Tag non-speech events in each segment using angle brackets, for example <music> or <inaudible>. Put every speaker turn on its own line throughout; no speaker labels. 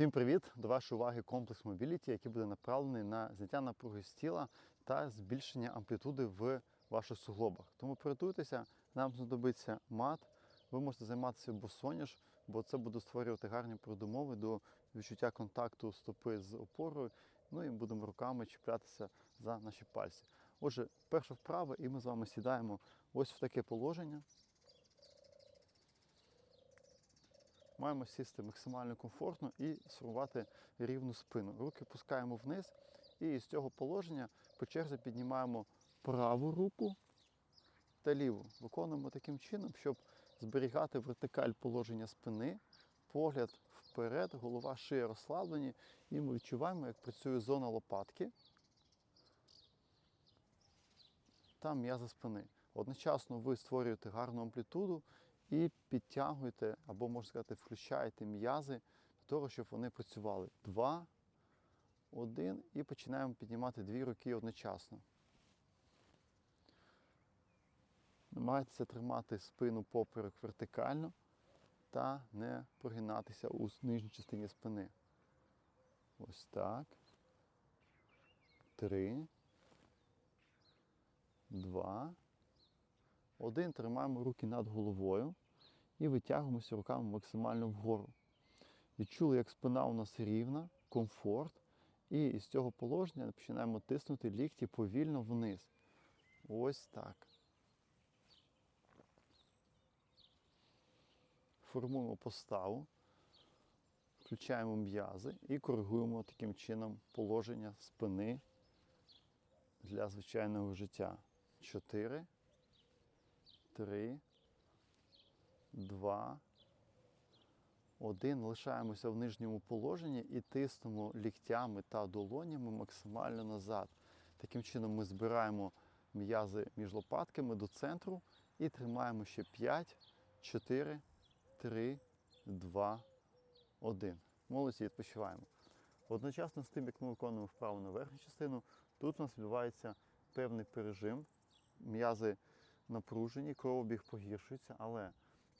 Всім привіт! До вашої уваги комплекс Mobility, який буде направлений на зняття напруги з тіла та збільшення амплітуди в ваших суглобах. Тому приготуйтеся, нам знадобиться мат. Ви можете займатися босоніж, бо це буде створювати гарні передумови до відчуття контакту стопи з опорою. Ну і будемо руками чіплятися за наші пальці. Отже, перша вправа, і ми з вами сідаємо ось в таке положення. Маємо сісти максимально комфортно і сформувати рівну спину. Руки пускаємо вниз і з цього положення по черзі піднімаємо праву руку та ліву. Виконуємо таким чином, щоб зберігати вертикаль положення спини, погляд вперед, голова шия розслаблені, і ми відчуваємо, як працює зона лопатки та м'язи спини. Одночасно ви створюєте гарну амплітуду і підтягуєте, або можна сказати, включаєте м'язи для того, щоб вони працювали. Два, один і починаємо піднімати дві руки одночасно. Намагайтеся тримати спину поперек вертикально та не прогинатися у нижній частині спини. Ось так. Три. Два. Один. Тримаємо руки над головою і витягуємося руками максимально вгору. Відчули, як спина у нас рівна, комфорт. І з цього положення починаємо тиснути лікті повільно вниз. Ось так. Формуємо поставу, включаємо м'язи і коригуємо таким чином положення спини для звичайного життя. Чотири, три, два, один. Лишаємося в нижньому положенні і тиснемо ліктями та долонями максимально назад. Таким чином ми збираємо м'язи між лопатками до центру і тримаємо ще 5, 4, 3, 2, 1. Молодці, відпочиваємо. Одночасно з тим, як ми виконуємо вправу на верхню частину, тут у нас відбувається певний пережим, м'язи напружені, кровообіг погіршується, але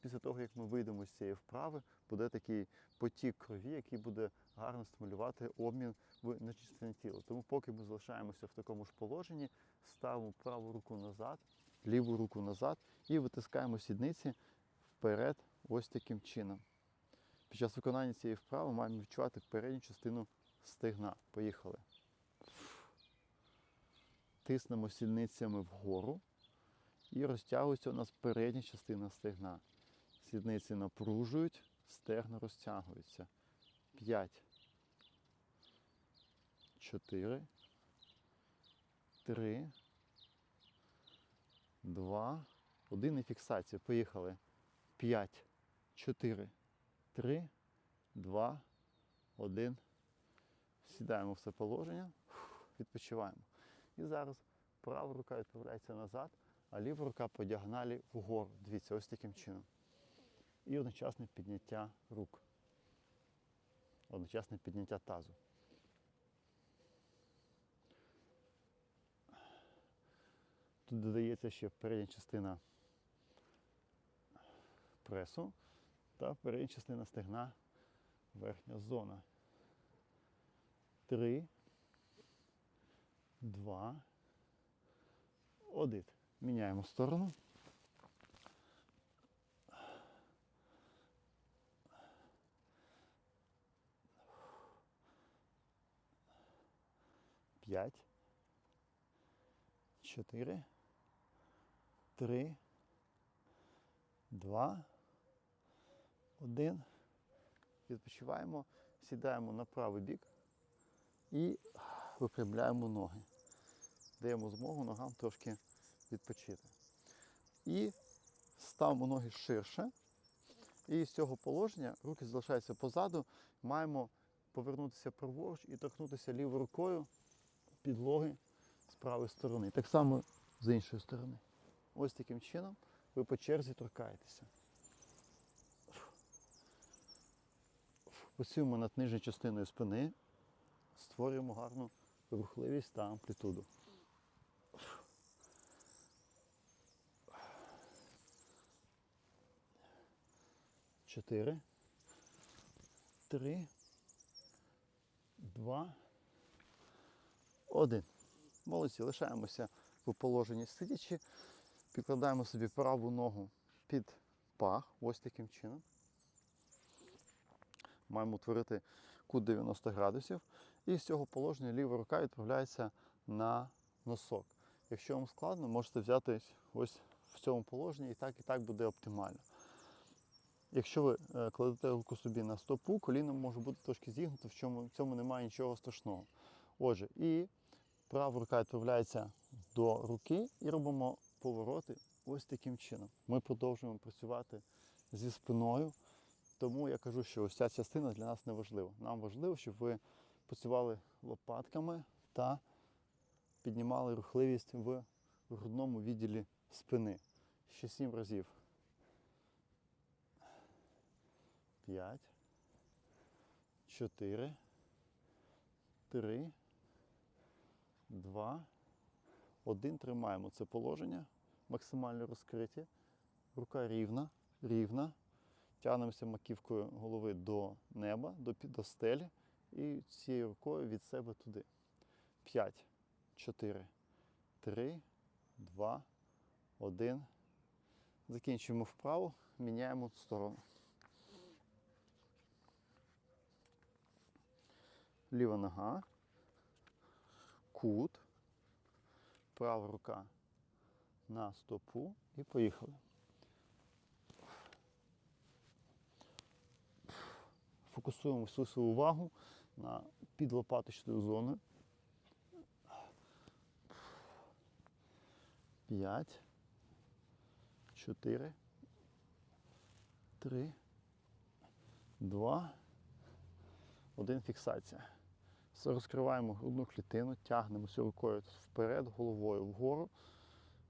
після того, як ми вийдемо з цієї вправи, буде такий потік крові, який буде гарно стимулювати обмін в нечистині тіла. Тому поки ми залишаємося в такому ж положенні, ставимо праву руку назад, ліву руку назад і витискаємо сідниці вперед ось таким чином. Під час виконання цієї вправи маємо відчувати передню частину стегна. Поїхали. Тиснемо сідницями вгору і розтягується у нас передня частина стегна. Сідниці напружують, стегна розтягуються. 5, 4, 3, 2, 1 і фіксація. Поїхали. 5, 4, 3, 2, 1. Сідаємо в це положення, відпочиваємо. І зараз права рука відправляється назад, а ліва рука по діагоналі вгору. Дивіться, ось таким чином. І одночасне підняття рук. Одночасне підняття тазу. Тут додається ще передня частина пресу та передня частина стегна, верхня зона. Три, два, один. Міняємо сторону. П'ять. Чотири. Три. Два. Один. Відпочиваємо, сідаємо на правий бік і випрямляємо ноги. Даємо змогу ногам трошки відпочити. І ставимо ноги ширше. І з цього положення руки залишаються позаду. Маємо повернутися праворуч і торкнутися лівою рукою підлоги з правої сторони. Так само з іншої сторони. Ось таким чином ви по черзі торкаєтеся. Працюємо над нижньою частиною спини, створюємо гарну рухливість та амплітуду. Чотири. Три. два, один. Молодці, лишаємося в положенні сидячи, підкладаємо собі праву ногу під пах, ось таким чином. Маємо утворити кут 90 градусів. І з цього положення ліва рука відправляється на носок. Якщо вам складно, можете взяти ось в цьому положенні і так, і так буде оптимально. Якщо ви е, кладете руку собі на стопу, коліно може бути трошки зігнуто, в цьому немає нічого страшного. Отже, і права рука відправляється до руки і робимо повороти ось таким чином. Ми продовжуємо працювати зі спиною. Тому я кажу, що ось ця частина для нас не важлива. Нам важливо, щоб ви працювали лопатками та піднімали рухливість в грудному відділі спини. Ще сім разів. П'ять. Чотири. Три. Два. Один. Тримаємо це положення. Максимально розкриті. Рука рівна, рівна. Тягнемося маківкою голови до неба, до, до стелі. І цією рукою від себе туди. П'ять. Чотири. Три. Два. Один. Закінчуємо вправу, міняємо сторону. Ліва нога. Кут. Права рука на стопу і поїхали. Фокусуємо всю свою увагу на підлопаточну зону. П'ять. Чотири. Три. Два. Один фіксація. Розкриваємо грудну клітину, тягнемося рукою вперед, головою вгору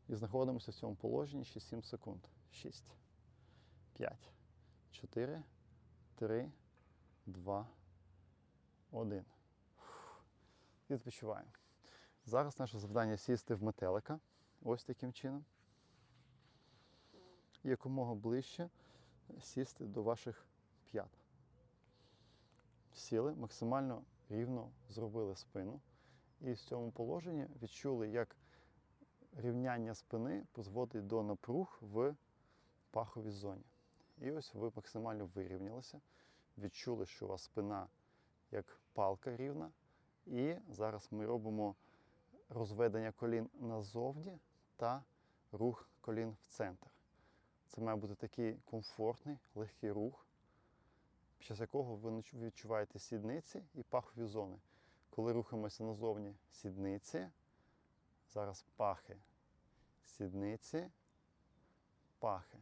і знаходимося в цьому положенні ще 7 секунд. 6, 5, 4, 3, 2, 1. І Відпочиваємо. Зараз наше завдання сісти в метелика. Ось таким чином. І якомога ближче сісти до ваших п'ят. Сіли, максимально рівно зробили спину. І в цьому положенні відчули, як рівняння спини призводить до напруг в паховій зоні. І ось ви максимально вирівнялися, відчули, що у вас спина як палка рівна. І зараз ми робимо розведення колін назовні та рух колін в центр. Це має бути такий комфортний, легкий рух, під час якого ви відчуваєте сідниці і пахові зони. Коли рухаємося назовні сідниці, зараз пахи, сідниці, пахи.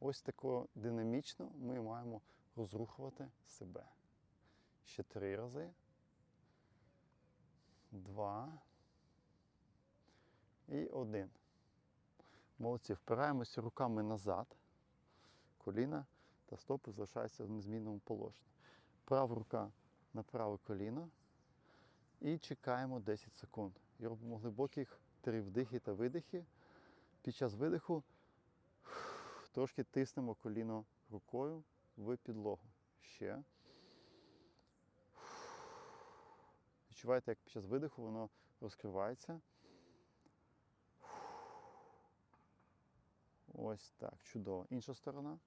Ось тако динамічно ми маємо розрухувати себе. Ще три рази. Два. І один. Молодці. Впираємося руками назад. Коліна та стопи залишаються в незмінному положенні. Права рука на праве коліно. І чекаємо 10 секунд. І робимо глибоких три вдихи та видихи. Під час видиху трошки тиснемо коліно рукою в підлогу. Ще. Відчуваєте, як під час видиху воно розкривається. Ось так, чудово. Інша сторона.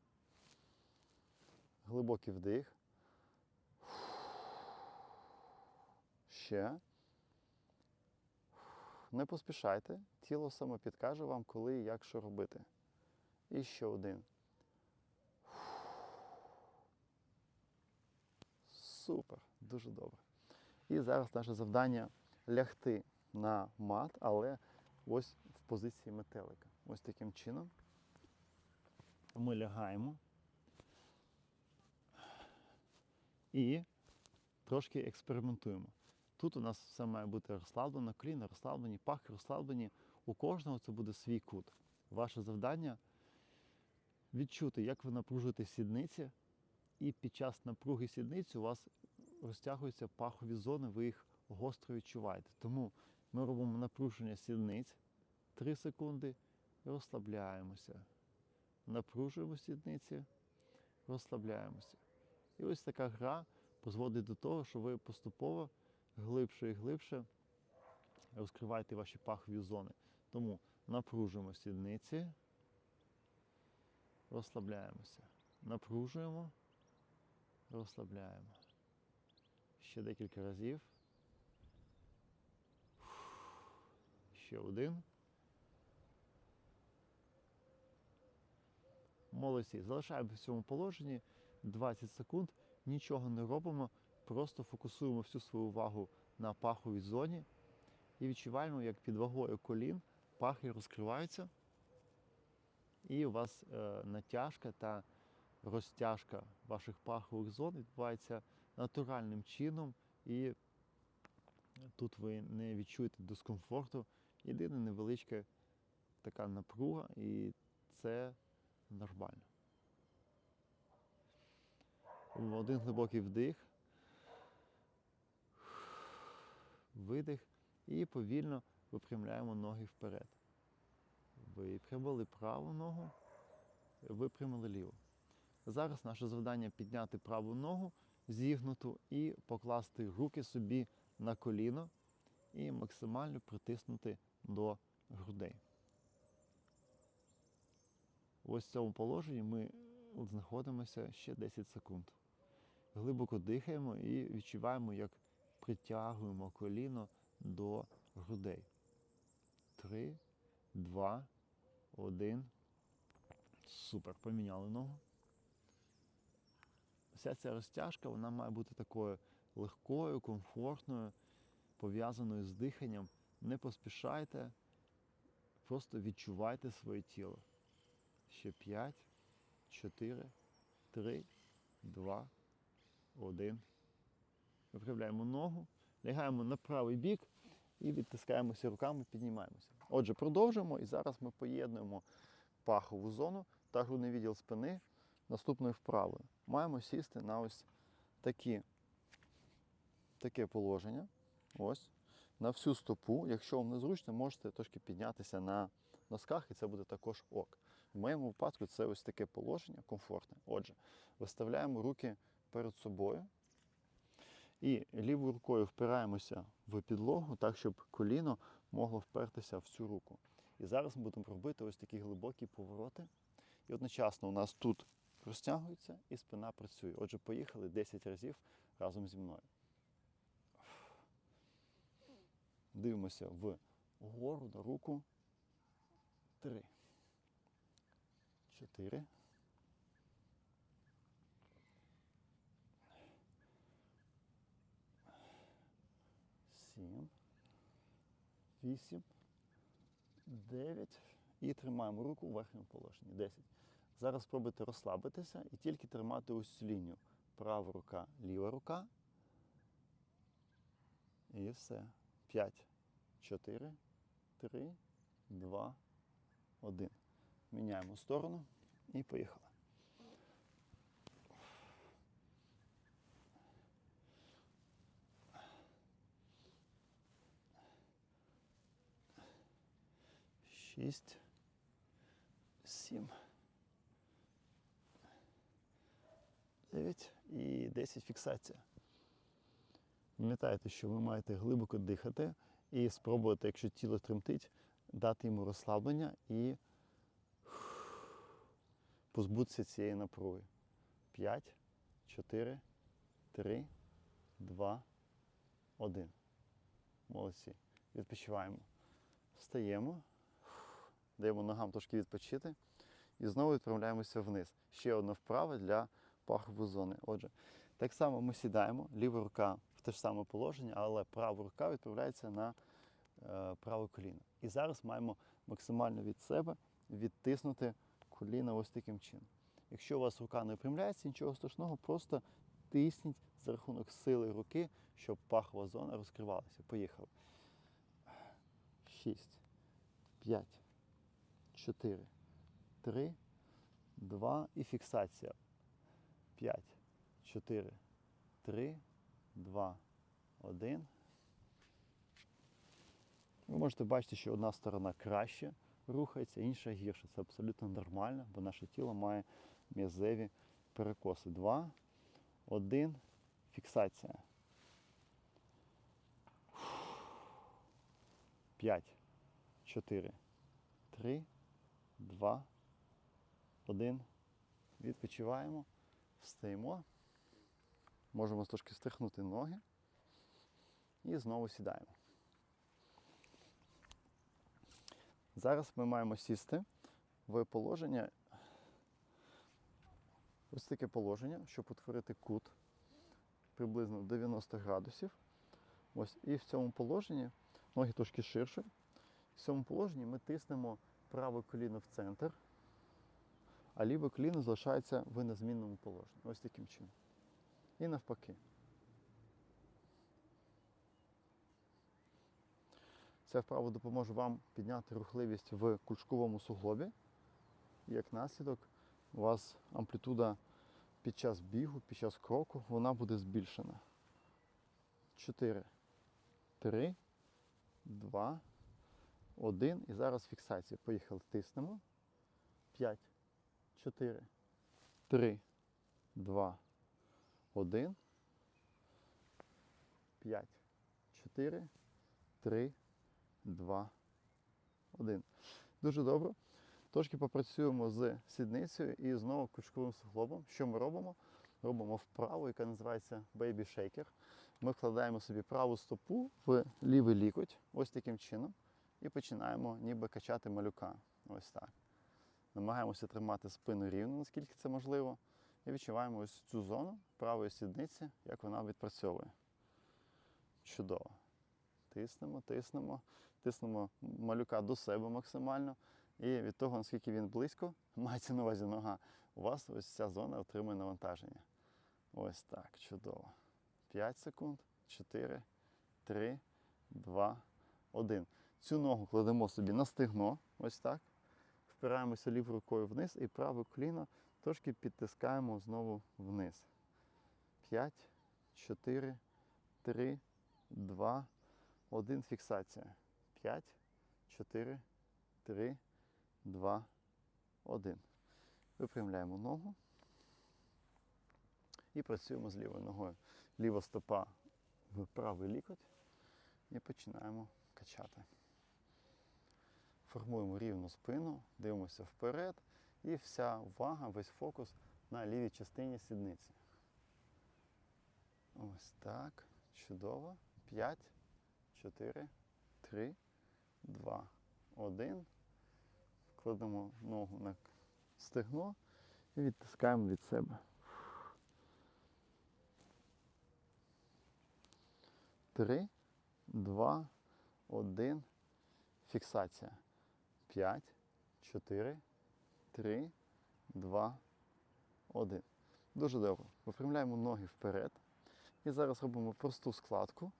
Глибокий вдих. Ще. Не поспішайте. Тіло саме підкаже вам, коли і як що робити. І ще один. Супер, дуже добре. І зараз наше завдання лягти на мат, але ось в позиції метелика. Ось таким чином. Ми лягаємо і трошки експериментуємо. Тут у нас все має бути розслаблено, коліна розслаблені, пахи розслаблені. У кожного це буде свій кут. Ваше завдання відчути, як ви напружуєте сідниці, і під час напруги сідниці у вас розтягуються пахові зони, ви їх гостро відчуваєте. Тому ми робимо напруження сідниць 3 секунди і розслабляємося. Напружуємо сідниці, розслабляємося. І ось така гра призводить до того, що ви поступово глибше і глибше розкривайте ваші пахові зони. Тому напружуємо сідниці, розслабляємося. Напружуємо, розслабляємо. Ще декілька разів. Ще один. Молодці. Залишаємо в цьому положенні 20 секунд, нічого не робимо, просто фокусуємо всю свою увагу на паховій зоні і відчуваємо, як під вагою колін пахи розкриваються, і у вас е, натяжка та розтяжка ваших пахових зон відбувається натуральним чином, і тут ви не відчуєте дискомфорту. Єдина невеличка така напруга, і це нормально. Один глибокий вдих, видих і повільно випрямляємо ноги вперед. Випрямили праву ногу, випрямили ліву. Зараз наше завдання підняти праву ногу зігнуту і покласти руки собі на коліно і максимально притиснути до грудей. Ось в цьому положенні ми знаходимося ще 10 секунд. Глибоко дихаємо і відчуваємо, як притягуємо коліно до грудей. Три, два, один. Супер. Поміняли ногу. Вся ця розтяжка вона має бути такою легкою, комфортною, пов'язаною з диханням. Не поспішайте, просто відчувайте своє тіло. Ще 5, 4, 3, 2, 1. Виправляємо ногу, лягаємо на правий бік і відтискаємося руками, піднімаємося. Отже, продовжуємо і зараз ми поєднуємо пахову зону та грудний відділ спини наступною вправою. Маємо сісти на ось такі, таке положення. Ось. На всю стопу. Якщо вам незручно, можете трошки піднятися на носках, і це буде також ок. В моєму випадку це ось таке положення комфортне. Отже, виставляємо руки перед собою і лівою рукою впираємося в підлогу, так, щоб коліно могло впертися в цю руку. І зараз ми будемо робити ось такі глибокі повороти. І одночасно у нас тут розтягується і спина працює. Отже, поїхали 10 разів разом зі мною. Дивимося вгору на руку. Три. Чотири. Сім. Вісім. Дев'ять. І тримаємо руку у верхньому положенні. Десять. Зараз спробуйте розслабитися і тільки тримати ось цю лінію. Права рука, ліва рука. І все. П'ять. Чотири. Три. Два. Один. Міняємо сторону і поїхали. Шість. Сім. Дев'ять і десять фіксація. Пам'ятайте, що ви маєте глибоко дихати і спробувати, якщо тіло тремтить, дати йому розслаблення і позбутися цієї напруги. 5, 4, 3, 2, 1. Молодці. Відпочиваємо. Встаємо, даємо ногам трошки відпочити і знову відправляємося вниз. Ще одна вправа для пахової зони. Отже, так само ми сідаємо, ліва рука в те ж саме положення, але права рука відправляється на е, праве коліно. І зараз маємо максимально від себе відтиснути коліна ось таким чином. Якщо у вас рука не випрямляється, нічого страшного, просто тисніть за рахунок сили руки, щоб пахова зона розкривалася. Поїхали. 6, 5, 4, 3, 2 і фіксація. 5, 4, 3, 2, 1. Ви можете бачити, що одна сторона краще рухається, інша гірше. Це абсолютно нормально, бо наше тіло має м'язеві перекоси. Два, один, фіксація. 5, 4, 3, 2, 1. Відпочиваємо, встаємо. Можемо трошки стряхнути ноги і знову сідаємо. Зараз ми маємо сісти в положення. Ось таке положення, щоб утворити кут приблизно 90 градусів. Ось, і в цьому положенні ноги трошки ширше. В цьому положенні ми тиснемо праве коліно в центр, а ліве коліно залишається в незмінному положенні. Ось таким чином. І навпаки. Ця вправа допоможе вам підняти рухливість в кульшковому суглобі. І як наслідок, у вас амплітуда під час бігу, під час кроку, вона буде збільшена. 4, 3, 2, 1. І зараз фіксація. Поїхали. Тиснемо. 5, 4, 3, 2, 1. 5, 4, 3, 2, 1. Дуже добре. Трошки попрацюємо з сідницею і знову кучковим суглобом. Що ми робимо? Робимо вправу, яка називається Baby Shaker. Ми вкладаємо собі праву стопу в лівий лікоть, ось таким чином, і починаємо ніби качати малюка. Ось так. Намагаємося тримати спину рівно, наскільки це можливо. І відчуваємо ось цю зону правої сідниці, як вона відпрацьовує. Чудово. Тиснемо, тиснемо, тиснемо малюка до себе максимально. І від того, наскільки він близько, <laughs> мається на увазі нога, у вас ось ця зона отримує навантаження. Ось так, чудово. 5 секунд, 4, 3, 2, 1. Цю ногу кладемо собі на стегно, ось так. Впираємося лівою рукою вниз і праве коліно трошки підтискаємо знову вниз. 5, 4, 3, 2, 1. Фіксація. 5, 4, 3, 2, 1. Випрямляємо ногу і працюємо з лівою ногою. Ліва стопа в правий лікоть і починаємо качати. Формуємо рівну спину, дивимося вперед і вся увага, весь фокус на лівій частині сідниці. Ось так. Чудово. 5, 4, 3, 2, 1 кладемо ногу на стегно і відтискаємо від себе. Три, два, один. Фіксація. П'ять, чотири, три, два, один. Дуже добре. Випрямляємо ноги вперед. І зараз робимо просту складку.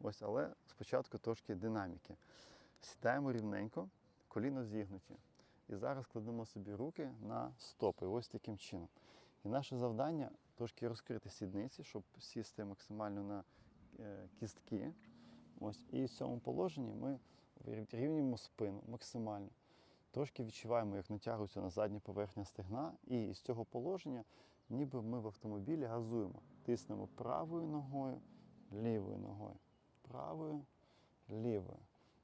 Ось, але спочатку трошки динаміки. Сідаємо рівненько коліно зігнуті. І зараз кладемо собі руки на стопи, ось таким чином. І наше завдання трошки розкрити сідниці, щоб сісти максимально на е, кістки. Ось. І в цьому положенні ми рівнюємо спину максимально. Трошки відчуваємо, як натягується на задня поверхня стегна. І з цього положення, ніби ми в автомобілі газуємо. Тиснемо правою ногою, лівою ногою. Правою, лівою.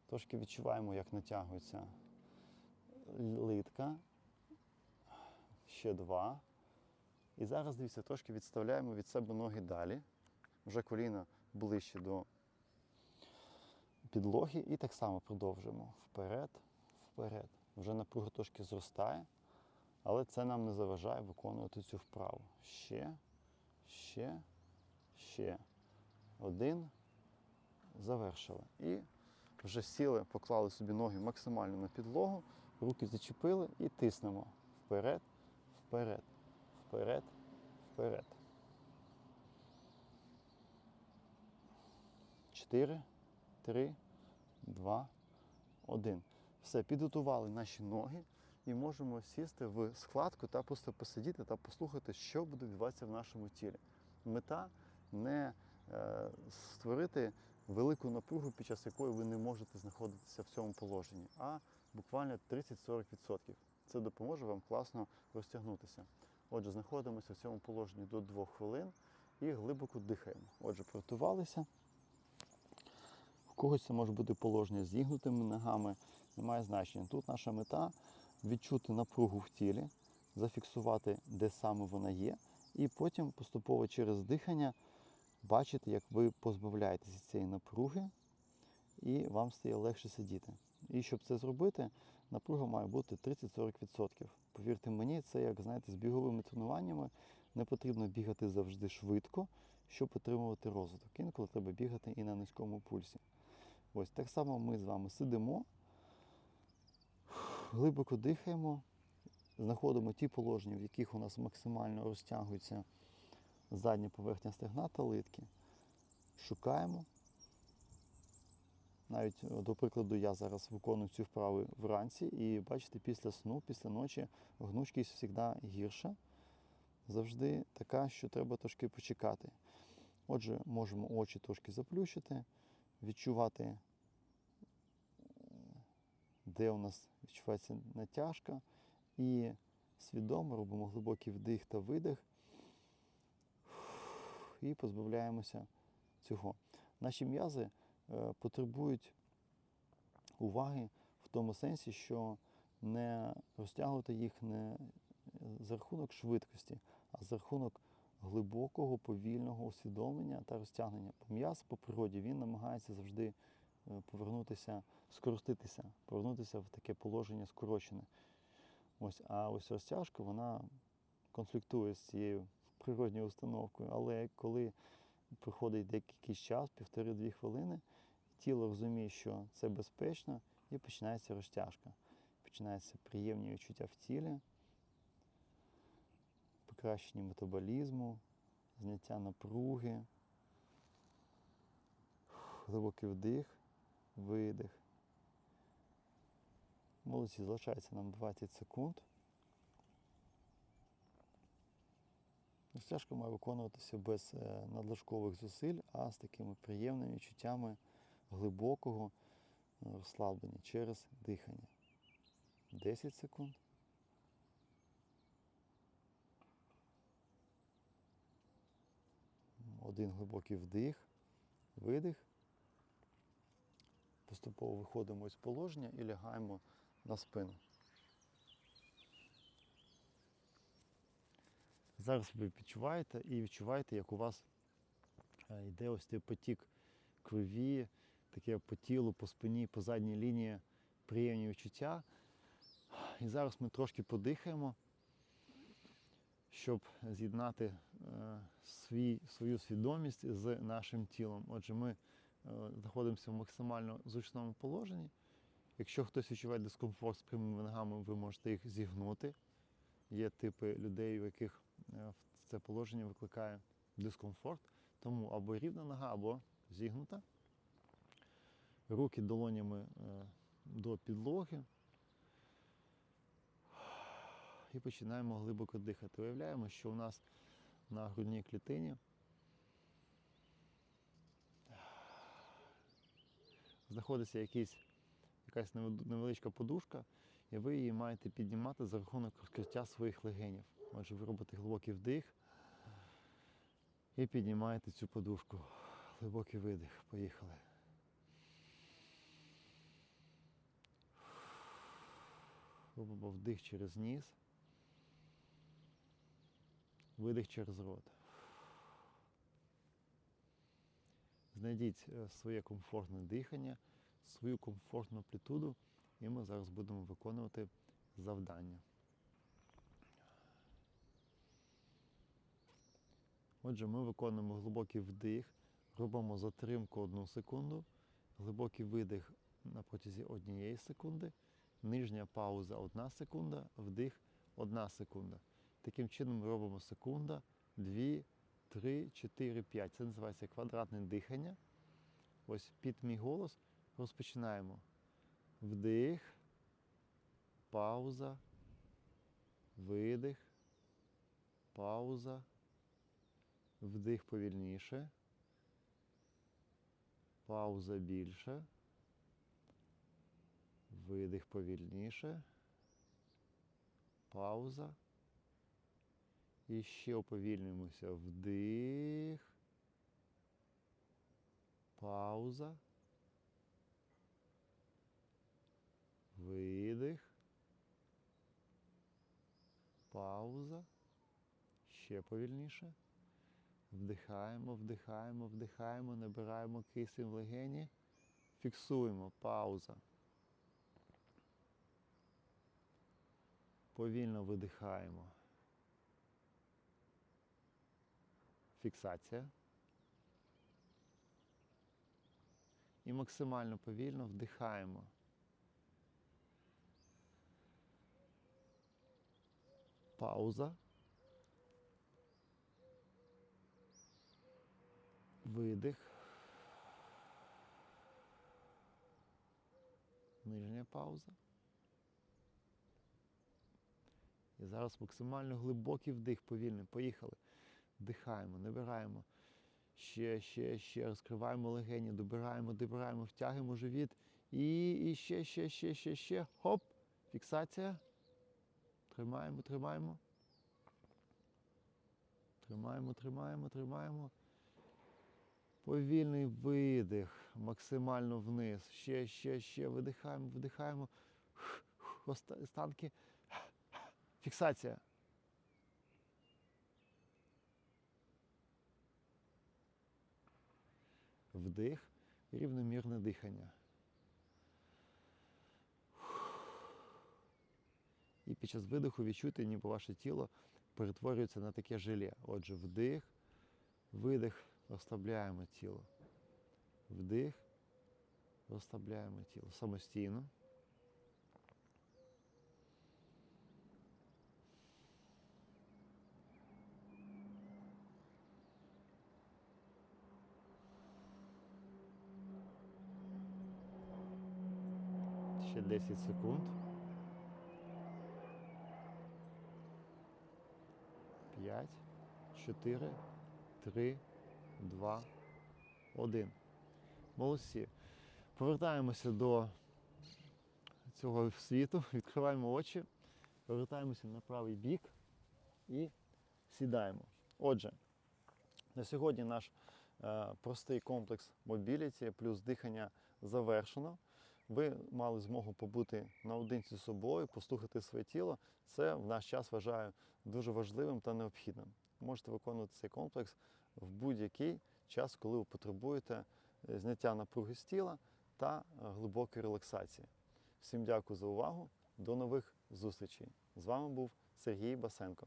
Трошки відчуваємо, як натягується литка. Ще два. І зараз, дивіться, трошки відставляємо від себе ноги далі. Вже коліна ближче до підлоги. І так само продовжуємо. Вперед, вперед. Вже напруга трошки зростає, але це нам не заважає виконувати цю вправу. Ще, ще, ще. Один. Завершили. І вже сіли, поклали собі ноги максимально на підлогу, руки зачепили і тиснемо вперед, вперед, вперед, вперед. Чотири, три, два, один. Все, підготували наші ноги і можемо сісти в складку та просто посидіти та послухати, що буде відбуватися в нашому тілі. Мета не е, створити велику напругу, під час якої ви не можете знаходитися в цьому положенні, а буквально 30-40%. Це допоможе вам класно розтягнутися. Отже, знаходимося в цьому положенні до 2 хвилин і глибоко дихаємо. Отже, приготувалися. Когось це може бути положення з зігнутими ногами, немає значення. Тут наша мета відчути напругу в тілі, зафіксувати, де саме вона є, і потім поступово через дихання бачити, як ви позбавляєтеся цієї напруги, і вам стає легше сидіти. І щоб це зробити, напруга має бути 30-40%. Повірте мені, це як знаєте, з біговими тренуваннями не потрібно бігати завжди швидко, щоб отримувати розвиток. Інколи треба бігати і на низькому пульсі. Ось так само ми з вами сидимо, глибоко дихаємо, знаходимо ті положення, в яких у нас максимально розтягується задня поверхня стегна та литки. Шукаємо. Навіть, е, до прикладу, я зараз виконую цю вправу вранці, і бачите, після сну, після ночі гнучкість завжди гірша. Завжди така, що треба трошки почекати. Отже, можемо очі трошки заплющити, відчувати, е, де у нас відчувається натяжка, і свідомо робимо глибокий вдих та видих і позбавляємося цього. Наші м'язи е, потребують уваги в тому сенсі, що не розтягувати їх не за рахунок швидкості, а за рахунок глибокого, повільного усвідомлення та розтягнення. Бо М'яз по природі він намагається завжди е, повернутися, скороститися, повернутися в таке положення скорочене. Ось, а ось розтяжка, вона конфліктує з цією природньою установкою. Але коли проходить деякий час, півтори-дві хвилини, тіло розуміє, що це безпечно, і починається розтяжка. Починаються приємні відчуття в тілі, покращення метаболізму, зняття напруги, глибокий вдих, видих. Молодці, залишається нам 20 секунд. Розтяжка має виконуватися без е, надлишкових зусиль, а з такими приємними відчуттями глибокого е, розслаблення через дихання. 10 секунд. Один глибокий вдих, видих. Поступово виходимо з положення і лягаємо на спину. Зараз ви відчуваєте і відчуваєте, як у вас е, йде ось цей потік крові, таке по тілу, по спині, по задній лінії приємні відчуття. І зараз ми трошки подихаємо, щоб з'єднати е, свій, свою свідомість з нашим тілом. Отже, ми е, знаходимося в максимально зручному положенні. Якщо хтось відчуває дискомфорт з прямими ногами, ви можете їх зігнути. Є типи людей, у яких е, це положення викликає дискомфорт. Тому або рівна нога, або зігнута. Руки долонями до підлоги. І починаємо глибоко дихати. Уявляємо, що у нас на грудній клітині знаходиться якийсь, якась невеличка подушка, і ви її маєте піднімати за рахунок розкриття своїх легенів. Отже, ви робите глибокий вдих і піднімаєте цю подушку. Глибокий видих. Поїхали. Робимо вдих через ніс. Видих через рот. Знайдіть е, своє комфортне дихання, свою комфортну амплітуду, і ми зараз будемо виконувати завдання. Отже, ми виконуємо глибокий вдих, робимо затримку одну секунду, глибокий видих на протязі однієї секунди, нижня пауза одна секунда, вдих одна секунда. Таким чином ми робимо секунда, дві, три, чотири, п'ять. Це називається квадратне дихання. Ось під мій голос розпочинаємо. Вдих, пауза, видих, пауза, вдих повільніше, пауза більше, видих повільніше, пауза. І ще уповільнюємося. Вдих. Пауза. Видих. Пауза. Ще повільніше. Вдихаємо, вдихаємо, вдихаємо, набираємо кисень в легені. Фіксуємо. Пауза. Повільно видихаємо. Фіксація. І максимально повільно вдихаємо. Пауза. Видих. Нижня пауза. І зараз максимально глибокий вдих, повільний. Поїхали. Вдихаємо, набираємо. Ще, ще, ще. Розкриваємо легені, добираємо, добираємо, втягуємо живіт. І, і ще, ще, ще, ще, ще. Хоп. Фіксація. Тримаємо, тримаємо. Тримаємо, тримаємо, тримаємо. Повільний видих, максимально вниз. Ще, ще, ще. Видихаємо, вдихаємо. Останки. Фіксація. Вдих, рівномірне дихання. І під час видиху відчуйте, ніби ваше тіло перетворюється на таке желе. Отже, вдих, видих, розслабляємо тіло. Вдих, розслабляємо тіло. Самостійно. Ще 10 секунд. 5, 4, 3, 2, 1. Молодці. Повертаємося до цього світу, <laughs> відкриваємо очі, повертаємося на правий бік і сідаємо. Отже, на сьогодні наш е, простий комплекс мобіліті плюс дихання завершено. Ви мали змогу побути наодинці з собою, послухати своє тіло. Це в наш час вважаю дуже важливим та необхідним. Можете виконувати цей комплекс в будь-який час, коли ви потребуєте е, зняття напруги з тіла та е, глибокої релаксації. Всім дякую за увагу. До нових зустрічей. З вами був Сергій Басенко.